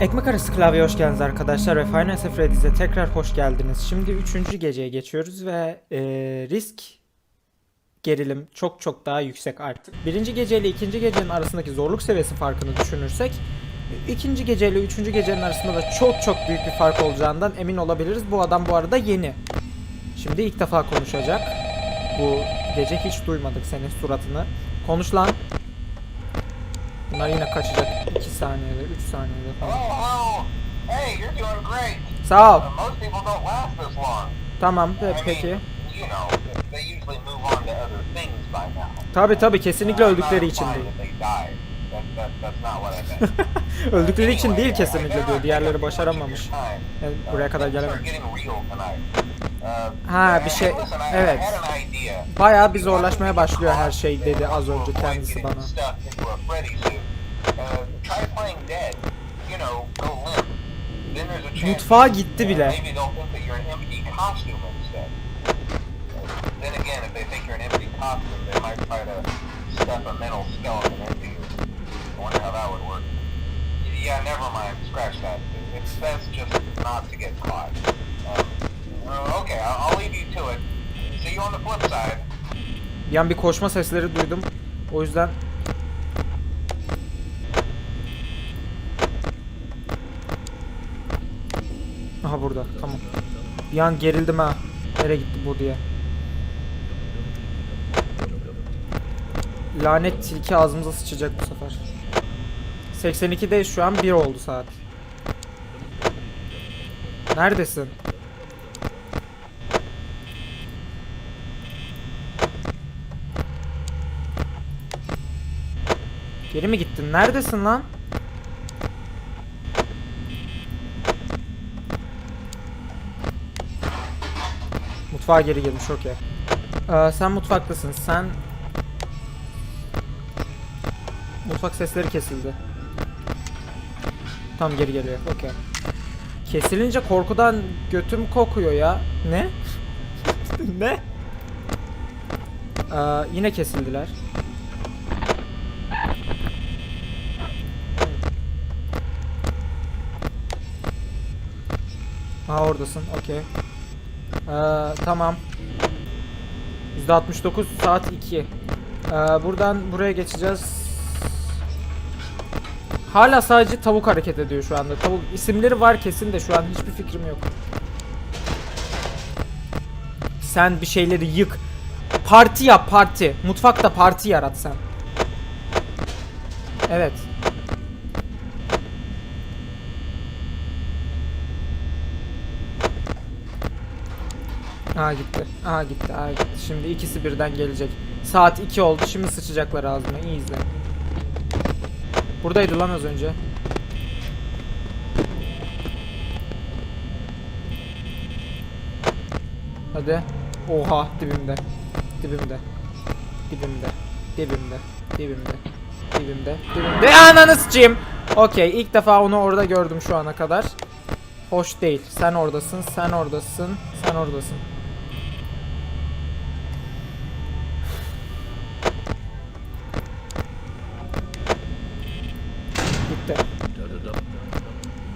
Ekmek arası klavyeye hoş geldiniz arkadaşlar ve Fantasy Freddy's'e tekrar hoş geldiniz. Şimdi üçüncü geceye geçiyoruz ve e, risk gerilim çok çok daha yüksek artık. Birinci gece ile ikinci gecenin arasındaki zorluk seviyesi farkını düşünürsek ikinci gece ile üçüncü gecenin arasında da çok çok büyük bir fark olacağından emin olabiliriz. Bu adam bu arada yeni. Şimdi ilk defa konuşacak. Bu gece hiç duymadık senin suratını. Konuş lan. Bunlar yine kaçacak 2 saniyede, 3 saniyede falan. Doing great. Sağ ol. Tamam pe- peki. Tabi tabi kesinlikle öldükleri için değil. öldükleri için değil kesinlikle diyor. Diğerleri başaramamış. Yani buraya kadar gelememiş. Uh, Ha, bir şey- evet. Bayağı bir zorlaşmaya başlıyor her şey dedi az önce kendisi bana. Mutfağa gitti bile. Yeah, never mind. Scratch that. It's best just not to get caught. Um, okay, I'll, I'll leave you to it. See you on the flip side. Bir an bir koşma sesleri duydum. O yüzden Aha burada. Tamam. Bir an gerildim ha. Nereye gitti bu diye. Lanet tilki ağzımıza sıçacak bu sefer. 82'de şu an 1 oldu saat. Neredesin? Geri mi gittin? Neredesin lan? Mutfağa geri girmiş okey. Ee, sen mutfaktasın. Sen... Mutfak sesleri kesildi. Tam geri geliyor. Okey. Kesilince korkudan götüm kokuyor ya. Ne? ne? Ee, yine kesildiler. Aha oradasın. Okey. Ee, tamam. %69 saat 2. Ee, buradan buraya geçeceğiz. Hala sadece tavuk hareket ediyor şu anda. Tavuk isimleri var kesin de şu an hiçbir fikrim yok. Sen bir şeyleri yık. Parti yap parti. Mutfakta parti yarat sen. Evet. Aa gitti. Aa gitti. Aa gitti. Şimdi ikisi birden gelecek. Saat 2 oldu. Şimdi sıçacaklar ağzıma. İyi izle. Buradaydı lan az önce. Hadi. Oha dibimde. Dibimde. Dibimde. Dibimde. Dibimde. Dibimde. Dibimde. Ananı sıçayım. Okey. ilk defa onu orada gördüm şu ana kadar. Hoş değil. Sen oradasın. Sen oradasın. Sen oradasın.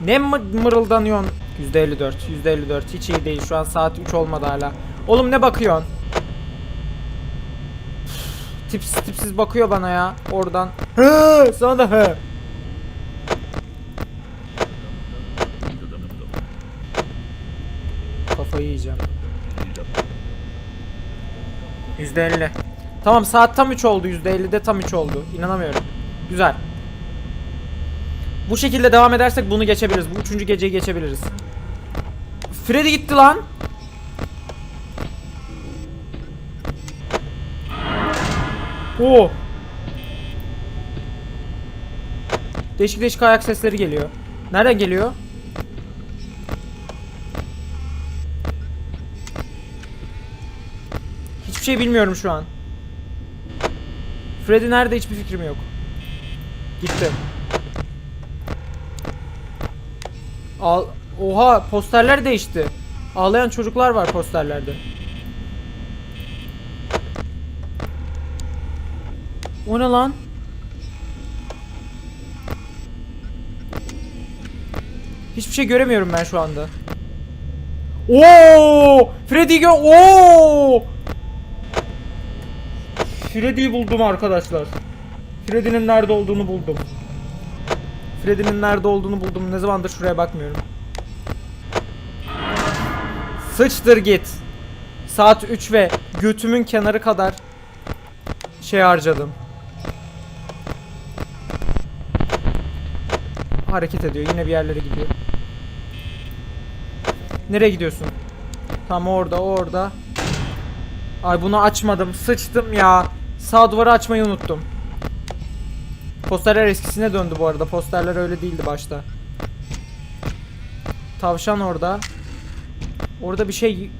Ne mı mırıldanıyorsun? %54, %54 hiç iyi değil. Şu an saat 3 olmadı hala. Oğlum ne bakıyorsun? Tipsiz tipsiz bakıyor bana ya oradan. Hı, sana da hı. Kafayı yiyeceğim. %50. Tamam saat tam 3 oldu. %50'de tam 3 oldu. İnanamıyorum. Güzel. Bu şekilde devam edersek bunu geçebiliriz. Bu üçüncü geceyi geçebiliriz. Freddy gitti lan. Oo. Değişik değişik ayak sesleri geliyor. Nereden geliyor? Hiçbir şey bilmiyorum şu an. Freddy nerede hiçbir fikrim yok. Gitti. Al Oha posterler değişti. Ağlayan çocuklar var posterlerde. O ne lan? Hiçbir şey göremiyorum ben şu anda. Oo! Freddy gö Oo! Freddy'yi buldum arkadaşlar. Freddy'nin nerede olduğunu buldum. Freddy'nin nerede olduğunu buldum. Ne zamandır şuraya bakmıyorum. Sıçtır git. Saat 3 ve götümün kenarı kadar şey harcadım. Hareket ediyor. Yine bir yerlere gidiyor. Nereye gidiyorsun? Tam orada, orada. Ay bunu açmadım. Sıçtım ya. Sağ duvarı açmayı unuttum. Posterler eskisine döndü bu arada. Posterler öyle değildi başta. Tavşan orada. Orada bir şey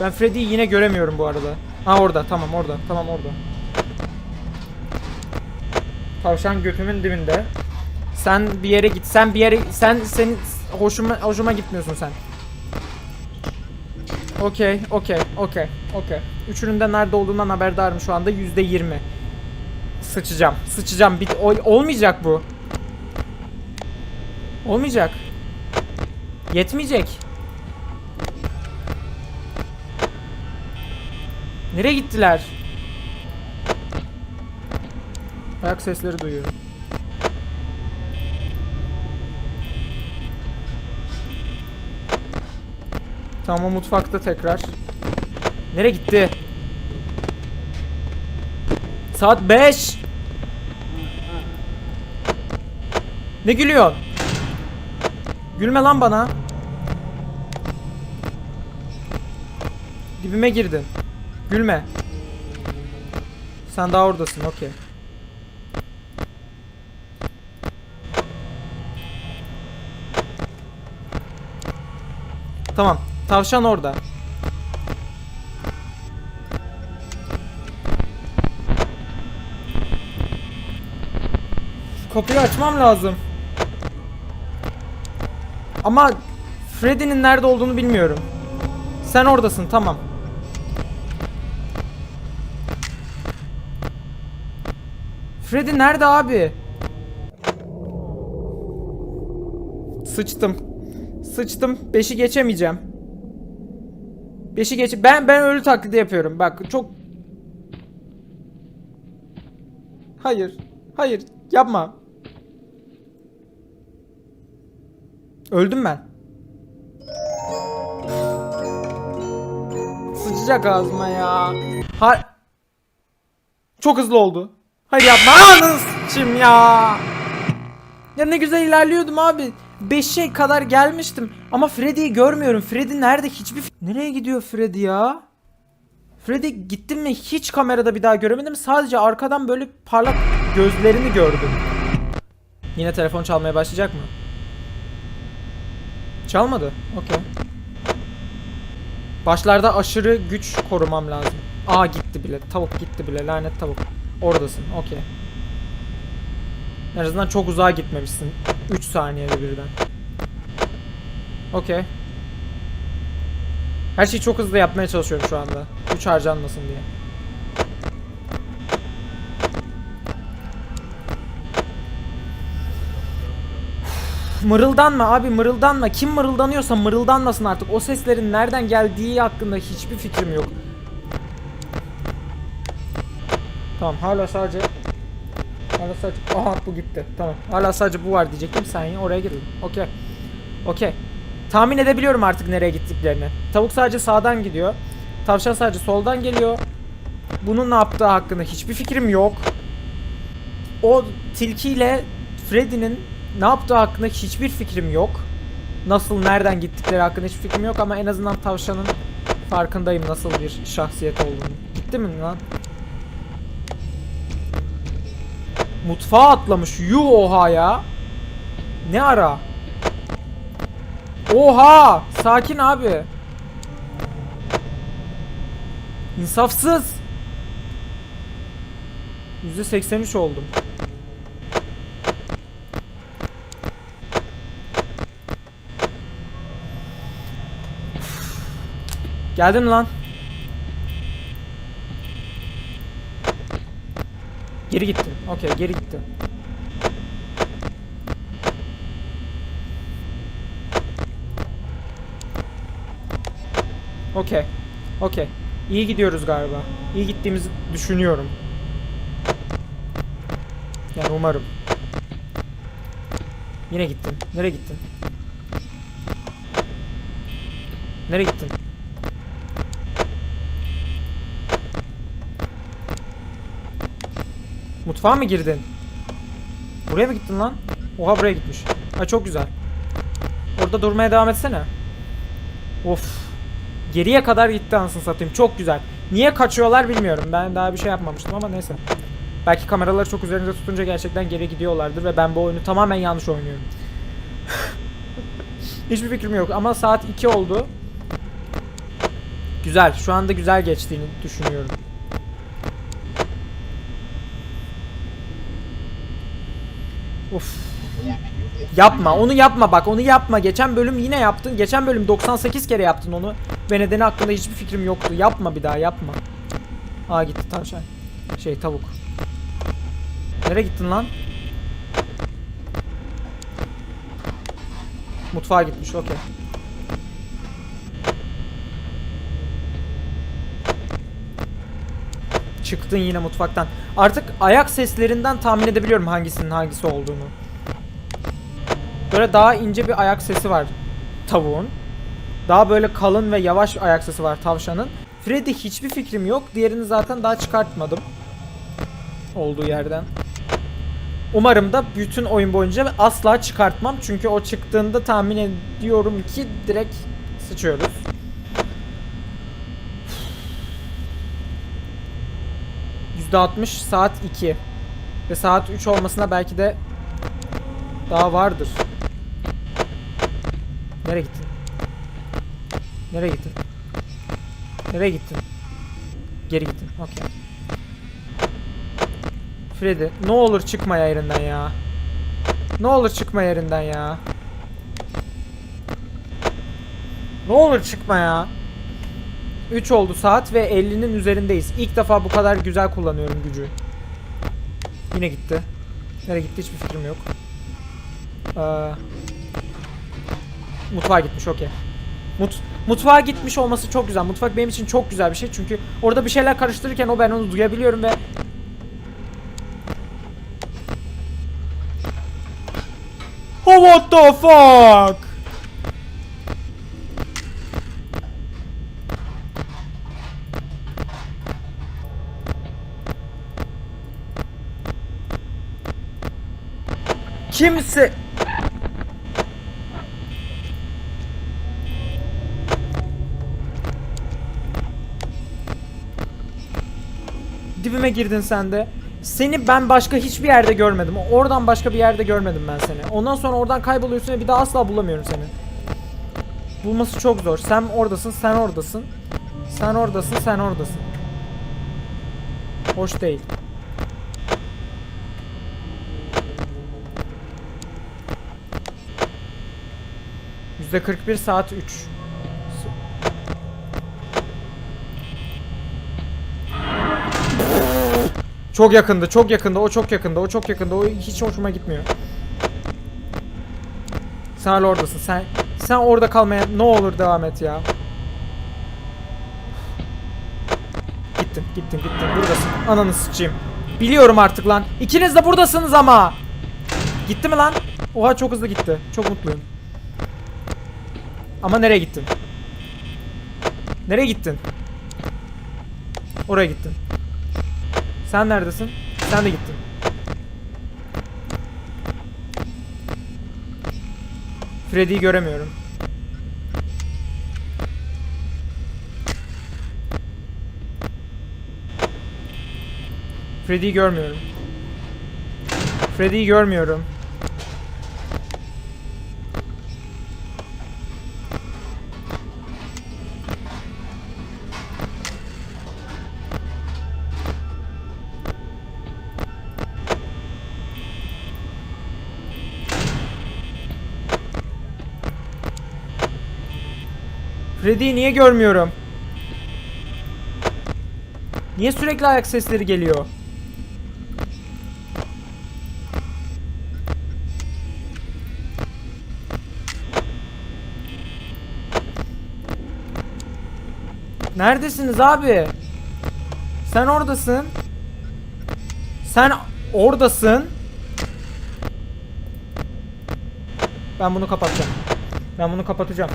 Ben Freddy'yi yine göremiyorum bu arada. Ha orada tamam orada tamam orada. Tavşan götümün dibinde. Sen bir yere git. Sen bir yere sen senin hoşuma hoşuma gitmiyorsun sen. Okey, okey, okey, okey. Üçünün de nerede olduğundan haberdarım şu anda yüzde yirmi. Sıçacağım, sıçacağım. Bit ol- olmayacak bu. Olmayacak. Yetmeyecek. Nereye gittiler? Ayak sesleri duyuyorum. Tamam mutfakta tekrar. Nereye gitti? Saat 5. Ne gülüyorsun? Gülme lan bana. Dibime girdin. Gülme. Sen daha oradasın, okey. Tamam. Tavşan orada. Kapıyı açmam lazım. Ama Freddy'nin nerede olduğunu bilmiyorum. Sen oradasın, tamam. Freddy nerede abi? Sıçtım. Sıçtım. Beşi geçemeyeceğim. Beşi geç. Ben ben ölü taklidi yapıyorum. Bak çok Hayır. Hayır. Yapma. Öldüm ben. Sıçacak ağzıma ya. Ha Çok hızlı oldu. Hayır yapma. Ananı sıçayım ya. Ya ne güzel ilerliyordum abi. 5'e kadar gelmiştim. Ama Freddy'yi görmüyorum. Freddy nerede? Hiçbir... Nereye gidiyor Freddy ya? Freddy gittim mi hiç kamerada bir daha göremedim. Sadece arkadan böyle parlak gözlerini gördüm. Yine telefon çalmaya başlayacak mı? Çalmadı. Okey. Başlarda aşırı güç korumam lazım. Aa gitti bile. Tavuk gitti bile. Lanet tavuk. Oradasın. Okey. En azından çok uzağa gitmemişsin. 3 saniyede birden. Okey. Her şeyi çok hızlı yapmaya çalışıyorum şu anda. Güç harcanmasın diye. Mırıldanma abi mırıldanma. Kim mırıldanıyorsa mırıldanmasın artık. O seslerin nereden geldiği hakkında hiçbir fikrim yok. Tamam hala sadece Hala sadece aha bu gitti. Tamam. Hala sadece bu var diyecektim. Sen oraya girdin. Okey. Okey. Tahmin edebiliyorum artık nereye gittiklerini. Tavuk sadece sağdan gidiyor. Tavşan sadece soldan geliyor. Bunun ne yaptığı hakkında hiçbir fikrim yok. O tilkiyle Freddy'nin ne yaptığı hakkında hiçbir fikrim yok. Nasıl, nereden gittikleri hakkında hiçbir fikrim yok ama en azından tavşanın farkındayım nasıl bir şahsiyet olduğunu. Gitti mi lan? Mutfağa atlamış. Yuh oha ya. Ne ara? Oha! Sakin abi. İnsafsız. %83 oldum. Geldin lan? Geri gittin. Okey geri gittin. Okey. Okey. İyi gidiyoruz galiba. İyi gittiğimizi düşünüyorum. Yani umarım. Yine gittin. Nereye gittin? Nereye gittin? Mutfağa mı girdin? Buraya mı gittin lan? Oha buraya gitmiş. Ha çok güzel. Orada durmaya devam etsene. Of. Geriye kadar gitti ansın satayım. Çok güzel. Niye kaçıyorlar bilmiyorum. Ben daha bir şey yapmamıştım ama neyse. Belki kameraları çok üzerinde tutunca gerçekten geri gidiyorlardır ve ben bu oyunu tamamen yanlış oynuyorum. Hiçbir fikrim yok ama saat 2 oldu. Güzel. Şu anda güzel geçtiğini düşünüyorum. Uf. Yapma. Onu yapma bak. Onu yapma. Geçen bölüm yine yaptın. Geçen bölüm 98 kere yaptın onu. Ve nedeni hakkında hiçbir fikrim yoktu. Yapma bir daha yapma. Aa gitti tavşan. Şey tavuk. Nereye gittin lan? Mutfağa gitmiş. Okey. Çıktın yine mutfaktan. Artık ayak seslerinden tahmin edebiliyorum hangisinin hangisi olduğunu. Böyle daha ince bir ayak sesi var tavuğun. Daha böyle kalın ve yavaş ayak sesi var tavşanın. Freddy hiçbir fikrim yok. Diğerini zaten daha çıkartmadım. Olduğu yerden. Umarım da bütün oyun boyunca asla çıkartmam. Çünkü o çıktığında tahmin ediyorum ki direkt sıçıyoruz. %60 saat 2. Ve saat 3 olmasına belki de daha vardır. Nereye gittin? Nereye gittin? Nereye gittin? Geri gittin. Okey. Freddy ne olur çıkma yerinden ya. Ne olur çıkma yerinden ya. Ne olur çıkma ya. 3 oldu saat ve 50'nin üzerindeyiz. İlk defa bu kadar güzel kullanıyorum gücü. Yine gitti. Nereye gitti hiçbir fikrim yok. Ee, mutfağa gitmiş okey. Mut, mutfağa gitmiş olması çok güzel. Mutfak benim için çok güzel bir şey. Çünkü orada bir şeyler karıştırırken o ben onu duyabiliyorum ve Oh what the fuck? Kimse Dibime girdin sen de. Seni ben başka hiçbir yerde görmedim. Oradan başka bir yerde görmedim ben seni. Ondan sonra oradan kayboluyorsun ve bir daha asla bulamıyorum seni. Bulması çok zor. Sen oradasın, sen oradasın. Sen oradasın, sen oradasın. Hoş değil. %41 saat 3. Çok yakındı, çok yakındı, o çok yakındı, o çok yakındı, o hiç hoşuma gitmiyor. Sen oradasın, sen sen orada kalmaya ne olur devam et ya. Gittin, gittin, gittin, buradasın. Ananı sıçayım. Biliyorum artık lan. İkiniz de buradasınız ama. Gitti mi lan? Oha çok hızlı gitti. Çok mutluyum. Ama nereye gittin? Nereye gittin? Oraya gittin. Sen neredesin? Sen de gittin. Freddy'yi göremiyorum. Freddy'yi görmüyorum. Freddy'yi görmüyorum. Freddy'yi niye görmüyorum? Niye sürekli ayak sesleri geliyor? Neredesiniz abi? Sen oradasın. Sen oradasın. Ben bunu kapatacağım. Ben bunu kapatacağım.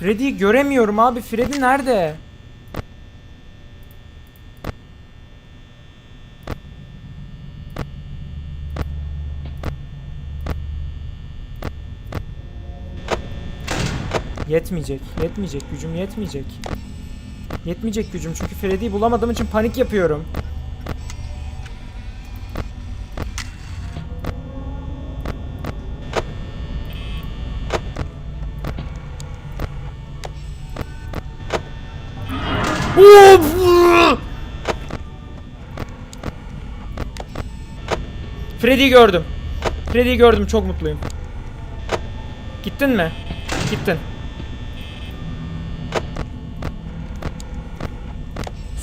Freddy'yi göremiyorum abi. Freddy nerede? Yetmeyecek. Yetmeyecek. Gücüm yetmeyecek. Yetmeyecek gücüm çünkü Freddy'yi bulamadığım için panik yapıyorum. Freddy'yi gördüm. Freddy'yi gördüm çok mutluyum. Gittin mi? Gittin.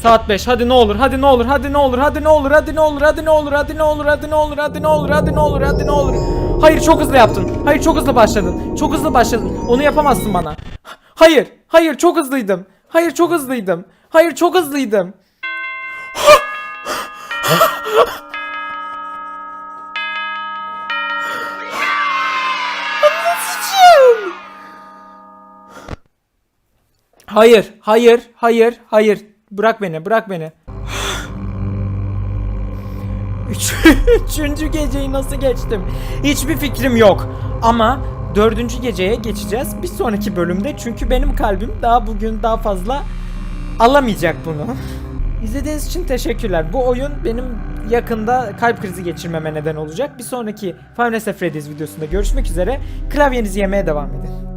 Saat 5. Hadi ne olur. Hadi ne olur. Hadi ne olur. Hadi ne olur. Hadi ne olur. Hadi ne olur. Hadi ne olur. Hadi ne olur. Hadi ne olur. Hadi ne olur. Hadi ne olur. Hayır çok hızlı yaptın. Hayır çok hızlı başladın. Çok hızlı başladın. Onu yapamazsın bana. Hayır. Hayır çok hızlıydım. Hayır çok hızlıydım. Hayır çok hızlıydım. Hayır, hayır, hayır, hayır. Bırak beni, bırak beni. Üç, üçüncü geceyi nasıl geçtim? Hiçbir fikrim yok. Ama dördüncü geceye geçeceğiz. Bir sonraki bölümde. Çünkü benim kalbim daha bugün daha fazla alamayacak bunu. İzlediğiniz için teşekkürler. Bu oyun benim yakında kalp krizi geçirmeme neden olacak. Bir sonraki Five Nights Freddy's videosunda görüşmek üzere. Klavyenizi yemeye devam edin.